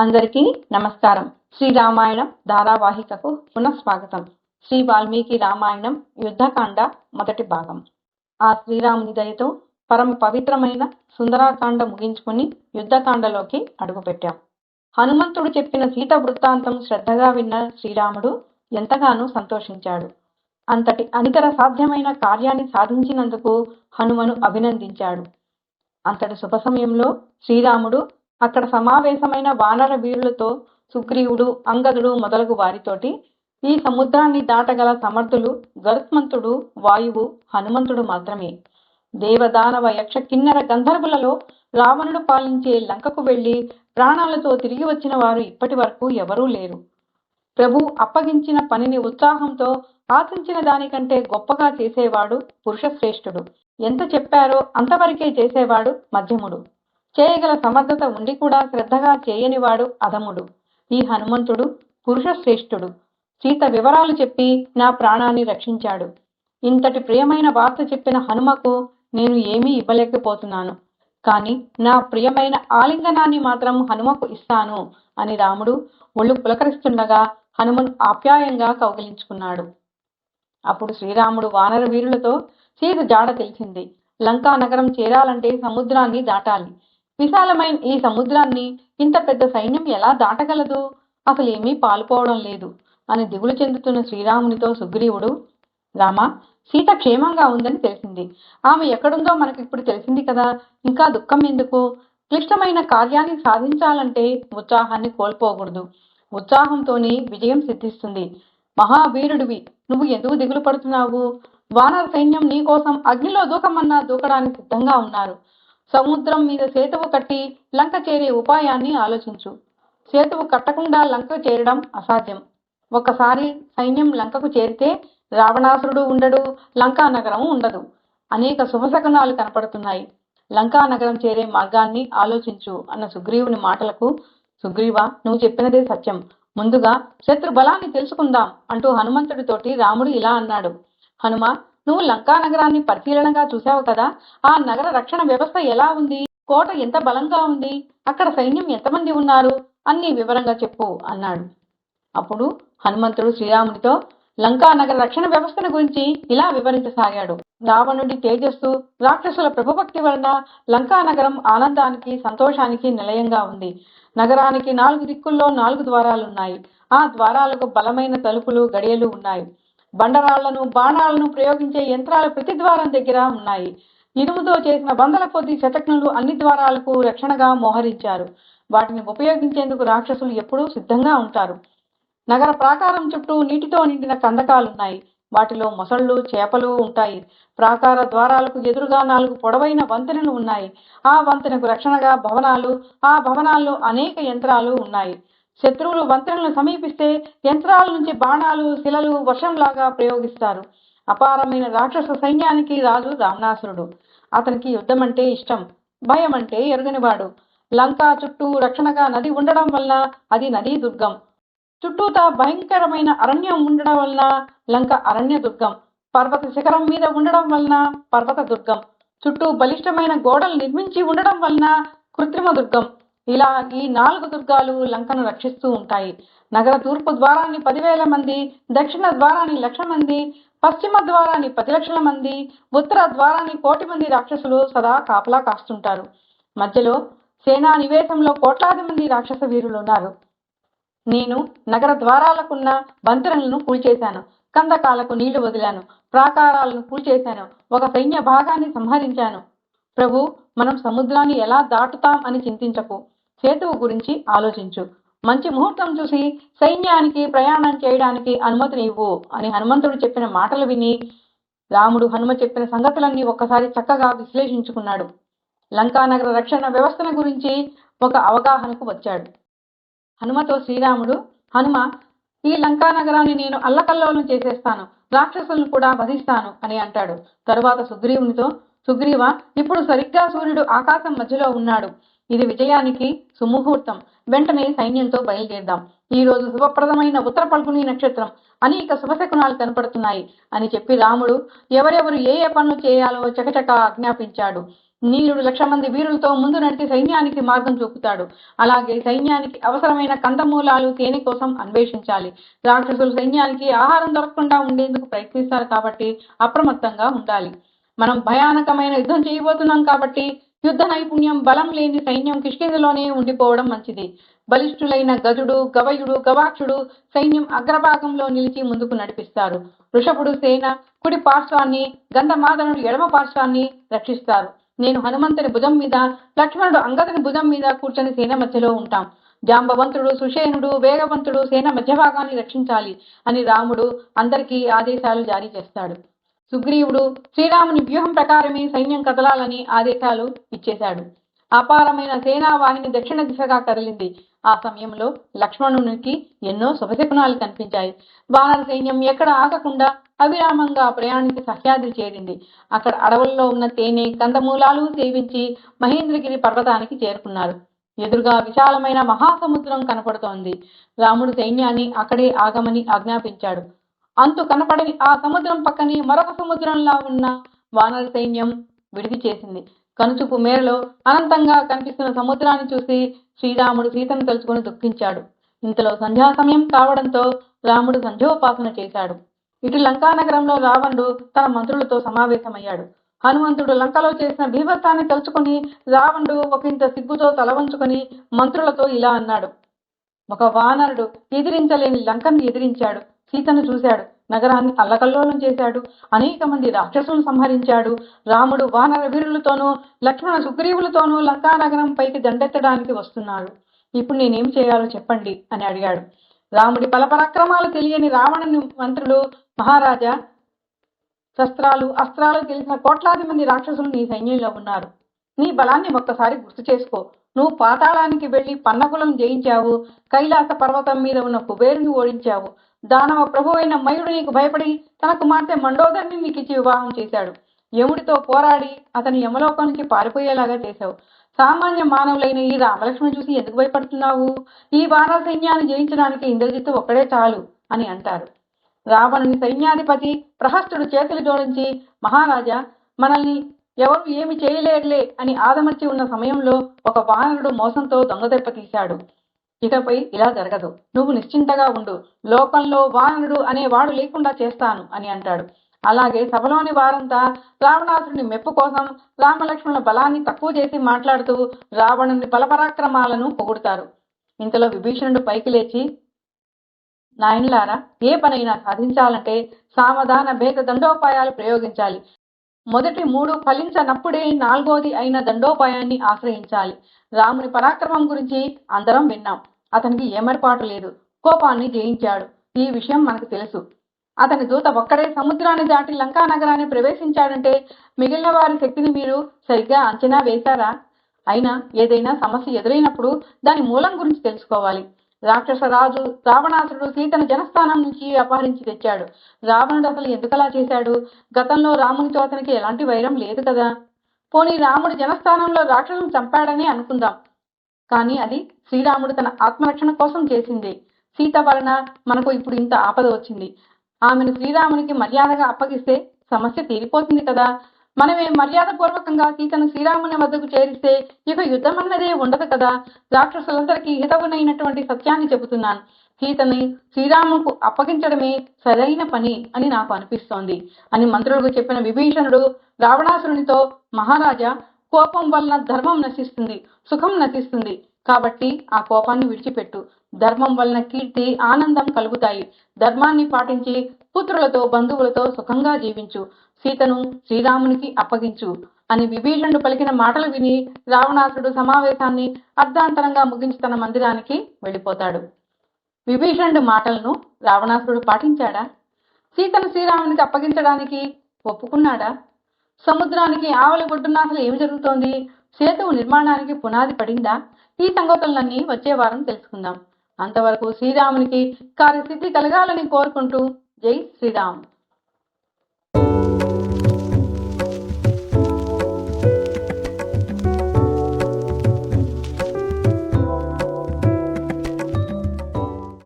అందరికీ నమస్కారం. శ్రీరామాయణం ధారావాహికకు పునఃస్వాగతం. శ్రీ వాల్మీకి రామాయణం యుద్ధకాండ మొదటి భాగం. ఆ శ్రీరాముని దయతో పరమ పవిత్రమైన సుందరాకాండ ముగించుకుని యుద్ధకాండలోకి అడుగుపెట్టాం. హనుమంతుడు చెప్పిన సీత వృత్తాంతం శ్రద్ధగా విన్న శ్రీరాముడు ఎంతగానో సంతోషించాడు. అంతటి అనితర సాధ్యమైన కార్యాన్ని సాధించినందుకు హనుమను అభినందించాడు. అంతటి శుభ సమయంలో శ్రీరాముడు అక్కడ సమావేశమైన వానర వీరులతో సుగ్రీవుడు అంగదుడు మొదలగు వారితోటి ఈ సముద్రాన్ని దాటగల సమర్థులు గరుత్మంతుడు వాయువు హనుమంతుడు మాత్రమే. దేవదానవ యక్ష కిన్నెర గంధర్వులలో రావణుడు పాలించే లంకకు వెళ్ళి ప్రాణాలతో తిరిగి వచ్చిన వారు ఇప్పటి వరకు ఎవరూ లేరు. ప్రభు అప్పగించిన పనిని ఉత్సాహంతో ఆశించిన దానికంటే గొప్పగా చేసేవాడు పురుషశ్రేష్ఠుడు. ఎంత చెప్పారో అంతవరకే చేసేవాడు మధ్యముడు. చేయగల సమర్థత ఉండి కూడా శ్రద్ధగా చేయనివాడు అధముడు. ఈ హనుమంతుడు పురుషశ్రేష్ఠుడు. సీత వివరాలు చెప్పి నా ప్రాణాన్ని రక్షించాడు. ఇంతటి ప్రియమైన వార్త చెప్పిన హనుమకు నేను ఏమీ ఇవ్వలేకపోతున్నాను. కానీ నా ప్రియమైన ఆలింగనాన్ని మాత్రం హనుమకు ఇస్తాను అని రాముడు ఒళ్ళు పులకరిస్తుండగా హనుమన్ ఆప్యాయంగా కౌగిలించుకున్నాడు. అప్పుడు శ్రీరాముడు వానర వీరులతో సీత జాడ తెలిసింది. లంకా నగరం చేరాలంటే సముద్రాన్ని దాటాలి. విశాలమైన ఈ సముద్రాన్ని ఇంత పెద్ద సైన్యం ఎలా దాటగలదు? అసలు ఏమీ పాలుపోవడం లేదు. అని దిగులు చెందుతున్న శ్రీరామునితో సుగ్రీవుడు రామ సీత క్షేమంగా ఉందని తెలిసింది. ఆమె ఎక్కడుందో మనకి ఇప్పుడు తెలిసింది కదా. ఇంకా దుఃఖం ఎందుకు? క్లిష్టమైన కార్యాన్ని సాధించాలంటే ఉత్సాహాన్ని కోల్పోకూడదు. ఉత్సాహంతోనే విజయం సిద్ధిస్తుంది. మహావీరుడివి నువ్వు ఎందుకు దిగులు పడుతున్నావు? వానర సైన్యం నీ కోసం అగ్నిలో దూకమన్నా దూకడానికి సిద్ధంగా ఉన్నారు. సముద్రం మీద సేతువు కట్టి లంక చేరే ఉపాయాన్ని ఆలోచించు. సేతువు కట్టకుండా లంక చేరడం అసాధ్యం. ఒకసారి సైన్యం లంకకు చేరితే రావణాసురుడు ఉండడు లంకా నగరం ఉండదు. అనేక శుభశకనాలు కనపడుతున్నాయి. లంకా నగరం చేరే మార్గాన్ని ఆలోచించు అన్న సుగ్రీవుని మాటలకు సుగ్రీవ నువ్వు చెప్పినదే సత్యం. ముందుగా శత్రు బలాన్ని తెలుసుకుందాం అంటూ హనుమంతుడితోటి రాముడు ఇలా అన్నాడు. హనుమ నువ్వు లంకా నగరాన్ని పరిశీలనగా చూసావు కదా? ఆ నగర రక్షణ వ్యవస్థ ఎలా ఉంది? కోట ఎంత బలంగా ఉంది? అక్కడ సైన్యం ఎంతమంది ఉన్నారు? అన్ని వివరంగా చెప్పు అన్నాడు. అప్పుడు హనుమంతుడు శ్రీరాముడితో లంకా నగర రక్షణ వ్యవస్థను గురించి ఇలా వివరించసాగాడు. రావణుడి తేజస్సు రాక్షసుల ప్రభుభక్తి వలన లంకా నగరం ఆనందానికి సంతోషానికి నిలయంగా ఉంది. నగరానికి నాలుగు దిక్కుల్లో నాలుగు ద్వారాలున్నాయి. ఆ ద్వారాలకు బలమైన తలుపులు గడియలు ఉన్నాయి. బండరాళ్ళను బాణాలను ప్రయోగించే యంత్రాలు ప్రతి ద్వారం దగ్గర ఉన్నాయి. ఇనుముతో చేసిన వందల కొద్ది శతజ్ఞులు అన్ని ద్వారాలకు రక్షణగా మోహరించారు. వాటిని ఉపయోగించేందుకు రాక్షసులు ఎప్పుడూ సిద్ధంగా ఉంటారు. నగర ప్రాకారం చుట్టూ నీటితో నిండిన కందకాలున్నాయి. వాటిలో మొసళ్ళు చేపలు ఉంటాయి. ప్రాకార ద్వారాలకు ఎదురుగా నాలుగు పొడవైన వంతెనలు ఉన్నాయి. ఆ వంతెనకు రక్షణగా భవనాలు ఆ భవనాల్లో అనేక యంత్రాలు ఉన్నాయి. శత్రువులు వంతెనలను సమీపిస్తే యంత్రాల నుంచి బాణాలు శిలలు వర్షంలాగా ప్రయోగిస్తారు. అపారమైన రాక్షస సైన్యానికి రాజు రామణాసురుడు అతనికి యుద్ధం అంటే ఇష్టం భయం అంటే ఎరుగనివాడు. లంకా చుట్టూ రక్షణగా నది ఉండడం వల్ల అది నదీ దుర్గం చుట్టూతా భయంకరమైన అరణ్యం ఉండడం వలన లంక అరణ్య దుర్గం పర్వత శిఖరం మీద ఉండడం వలన పర్వత దుర్గం చుట్టూ బలిష్టమైన గోడలు నిర్మించి ఉండడం వలన కృత్రిమ దుర్గం ఇలా ఈ నాలుగు దుర్గాలు లంకను రక్షిస్తూ ఉంటాయి. నగర తూర్పు ద్వారాన్ని పదివేల మంది దక్షిణ ద్వారాన్ని లక్ష మంది పశ్చిమ ద్వారాన్ని పది లక్షల మంది ఉత్తర ద్వారాన్ని కోటి మంది రాక్షసులు సదా కాపలా కాస్తుంటారు. మధ్యలో సేనా నివేశంలో కోట్లాది మంది రాక్షస వీరులు ఉన్నారు. నేను నగర ద్వారాలకున్న వంతెనలను కూల్చేశాను. కందకాలకు నీళ్ళు వదిలాను. ప్రాకారాలను కూల్చేశాను. ఒక సైన్య భాగాన్ని సంహరించాను. ప్రభు మనం సముద్రాన్ని ఎలా దాటుతాం అని చింతించకు. సేతువు గురించి ఆలోచించు. మంచి ముహూర్తం చూసి సైన్యానికి ప్రయాణం చేయడానికి అనుమతిని ఇవ్వు అని హనుమంతుడు చెప్పిన మాటలు విని రాముడు హనుమ చెప్పిన సంగతులన్నీ ఒక్కసారి చక్కగా విశ్లేషించుకున్నాడు. లంకానగర రక్షణ వ్యవస్థను గురించి ఒక అవగాహనకు వచ్చాడు. హనుమతో శ్రీరాముడు హనుమ ఈ లంకా నగరాన్ని నేను అల్లకల్లోలం చేసేస్తాను. రాక్షసులను కూడా వధిస్తాను అని అంటాడు. తరువాత సుగ్రీవునితో సుగ్రీవ ఇప్పుడు సరిగ్గా సూర్యుడు ఆకాశం మధ్యలో ఉన్నాడు. ఇది విజయానికి సుముహూర్తం. వెంటనే సైన్యంతో బయలుదేరదాం. ఈ రోజు శుభప్రదమైన ఉత్తర పల్గుని నక్షత్రం. అనేక శుభశకునాలు కనపడుతున్నాయి అని చెప్పి రాముడు ఎవరెవరు ఏ ఏ పనులు చేయాలో చకచక ఆజ్ఞాపించాడు. నీరుడు లక్ష మంది వీరులతో ముందు నడిచి సైన్యానికి మార్గం చూపుతాడు. అలాగే సైన్యానికి అవసరమైన కందమూలాలు తేనె కోసం అన్వేషించాలి. రాక్షసులు సైన్యానికి ఆహారం దొరకకుండా ఉండేందుకు ప్రయత్నిస్తారు కాబట్టి అప్రమత్తంగా ఉండాలి. మనం భయానకమైన యుద్ధం చేయబోతున్నాం కాబట్టి యుద్ధ నైపుణ్యం బలం లేని సైన్యం కిష్కిందలోనే ఉండిపోవడం మంచిది. బలిష్ఠులైన గజుడు గవయుడు గవాక్షుడు సైన్యం అగ్రభాగంలో నిలిచి ముందుకు నడిపిస్తారు. వృషభుడు సేన కుడి పార్శ్వాన్ని గంధమాదనుడు ఎడమ పార్శ్వాన్ని రక్షిస్తారు. నేను హనుమంతుని భుజం మీద లక్ష్మణుడు అంగదుని భుజం మీద కూర్చొని సేన మధ్యలో ఉంటాం. జాంబవంతుడు సుషేనుడు వేగవంతుడు సేన మధ్య భాగాన్ని రక్షించాలి అని రాముడు అందరికీ ఆదేశాలు జారీ చేస్తాడు. సుగ్రీవుడు శ్రీరాముని వ్యూహం ప్రకారమే సైన్యం కదలాలని ఆదేశాలు ఇచ్చేశాడు. అపారమైన సేనావాహిని దక్షిణ దిశగా కదిలింది. ఆ సమయంలో లక్ష్మణునికి ఎన్నో శుభశకునాలు కనిపించాయి. వానర సైన్యం ఎక్కడ ఆగకుండా అవిరామంగా ప్రయాణించి సహ్యాద్రి చేరింది. అక్కడ అడవుల్లో ఉన్న తేనె కందమూలాలు సేవించి మహేంద్రగిరి పర్వతానికి చేరుకున్నారు. ఎదురుగా విశాలమైన మహాసముద్రం కనపడుతోంది. రాముడు సైన్యాన్ని అక్కడే ఆగమని ఆజ్ఞాపించాడు. అంతు కనపడని ఆ సముద్రం పక్కనే మరొక సముద్రంలా ఉన్న వానర సైన్యం విడిది చేసింది. కనుచూపు మేరలో అనంతంగా కనిపిస్తున్న సముద్రాన్ని చూసి శ్రీరాముడు సీతను తలుచుకుని దుఃఖించాడు. ఇంతలో సంధ్యా సమయం కావడంతో రాముడు సంధ్యోపాసన చేశాడు. ఇటు లంకానగరంలో రావణుడు తన మంత్రులతో సమావేశమయ్యాడు. హనుమంతుడు లంకలో చేసిన భీభత్సాన్ని తలుచుకుని రావణుడు ఒకంత సిగ్గుతో తల వంచుకొని మంత్రులతో ఇలా అన్నాడు. ఒక వానరుడు ఎదిరించలేని లంకను ఎదిరించాడు. సీతను చూశాడు. నగరాన్ని అల్లకల్లోలం చేశాడు. అనేక మంది రాక్షసులను సంహరించాడు. రాముడు వానర వీరులతోనూ లక్ష్మణ సుగ్రీవులతోనూ లంకా నగరం పైకి దండెత్తడానికి వస్తున్నాడు. ఇప్పుడు నేనేం చేయాలో చెప్పండి అని అడిగాడు. రాముడి బలపరాక్రమాలు తెలియని రావణుని మంత్రులు మహారాజా శస్త్రాలు అస్త్రాలు తెలిసిన కోట్లాది మంది రాక్షసులు నీ సైన్యంలో ఉన్నారు. నీ బలాన్ని ఒక్కసారి గుర్తు చేసుకో. నువ్వు పాతాళానికి వెళ్ళి పన్నకులను జయించావు. కైలాస పర్వతం మీద ఉన్న కుబేరుని ఓడించావు. దానవ ప్రభు అయిన మయుడు నీకు భయపడి తన కుమార్తె మండోదరిని నీకు ఇచ్చి వివాహం చేశాడు. యముడితో పోరాడి అతని యమలోకానికి పారిపోయేలాగా చేశావు. సామాన్య మానవులైన ఈ రామలక్ష్మణ్ చూసి ఎందుకు భయపడుతున్నావు? ఈ వాన సైన్యాన్ని జయించడానికి ఇంద్రజిత్తు ఒక్కడే చాలు అని అంటారు. రావణుని సైన్యాధిపతి ప్రహస్తుడు చేతులు జోడించి మహారాజా మనల్ని ఎవరు ఏమి చేయలేరులే అని ఆదమర్చి ఉన్న సమయంలో ఒక వానరుడు మోసంతో దొంగదెబ్బ తీశాడు. ఇకపై ఇలా జరగదు. నువ్వు నిశ్చింతగా ఉండు. లోకంలో వానరుడు అనేవాడు లేకుండా చేస్తాను అని అంటాడు. అలాగే సభలోని వారంతా రావణాసురుని మెప్పు కోసం రామలక్ష్మణుల బలాన్ని తక్కువ చేసి మాట్లాడుతూ రావణుని బలపరాక్రమాలను పొగుడుతారు. ఇంతలో విభీషణుడు పైకి లేచి నాయనలారా ఏ పనైనా సాధించాలంటే సామధాన భేద దండోపాయాలు ప్రయోగించాలి. మొదటి మూడు ఫలించనప్పుడే నాలుగోది అయిన దండోపాయాన్ని ఆశ్రయించాలి. రాముని పరాక్రమం గురించి అందరం విన్నాం. అతనికి ఏమరపాటు లేదు. కోపాన్ని జయించాడు. ఈ విషయం మనకు తెలుసు. అతని దూత ఒక్కడే సముద్రాన్ని దాటి లంకా నగరాన్ని ప్రవేశించాడంటే మిగిలిన వారి శక్తిని మీరు సరిగ్గా అంచనా వేశారా? అయినా ఏదైనా సమస్య ఎదురైనప్పుడు దాని మూలం గురించి తెలుసుకోవాలి. రాక్షస రాజు రావణాసురుడు సీతను జనస్థానం నుంచి అపహరించి తెచ్చాడు. రావణుడు అసలు ఎందుకలా చేశాడు? గతంలో రామునితో అతనికి ఎలాంటి వైరం లేదు కదా? పోనీ రాముడు జనస్థానంలో రాక్షసును చంపాడని అనుకుందాం. కానీ అది శ్రీరాముడు తన ఆత్మరక్షణ కోసం చేసింది. సీత వలన మనకు ఇప్పుడు ఇంత ఆపద వచ్చింది. ఆమెను శ్రీరామునికి మర్యాదగా అప్పగిస్తే సమస్య తీరిపోతుంది కదా? మనమే మర్యాద పూర్వకంగా సీతను శ్రీరాముని వద్దకు చేరిస్తే ఇక యుద్ధం అన్నదే ఉండదు కదా. రాక్షసులందరికీ హితవునైనటువంటి సత్యాన్ని చెబుతున్నాను. సీతని శ్రీరాముకు అప్పగించడమే సరైన పని అని నాకు అనిపిస్తోంది అని మంత్రులకు చెప్పిన విభీషణుడు రావణాసురునితో మహారాజా కోపం వలన ధర్మం నశిస్తుంది సుఖం నశిస్తుంది. కాబట్టి ఆ కోపాన్ని విడిచిపెట్టు. ధర్మం వలన కీర్తి ఆనందం కలుగుతాయి. ధర్మాన్ని పాటించి పుత్రులతో బంధువులతో సుఖంగా జీవించు. సీతను శ్రీరామునికి అప్పగించు. అని విభీషణుడు పలికిన మాటలు విని రావణాసుడు సమావేశాన్ని అర్ధాంతరంగా ముగించి తన మందిరానికి వెళ్ళిపోతాడు. విభీషణుడు మాటలను రావణాసురుడు పాటించాడా? సీతను శ్రీరామునికి అప్పగించడానికి ఒప్పుకున్నాడా? సముద్రానికి ఆవలి ఒడ్డున అసలు ఏమి జరుగుతోంది? సేతువు నిర్మాణానికి పునాది పడిందా? ఈ సంగతులన్నీ వచ్చే వారం తెలుసుకుందాం. అంతవరకు శ్రీరామునికి కార్యసిద్ధి కలగాలని కోరుకుంటూ जय श्री राम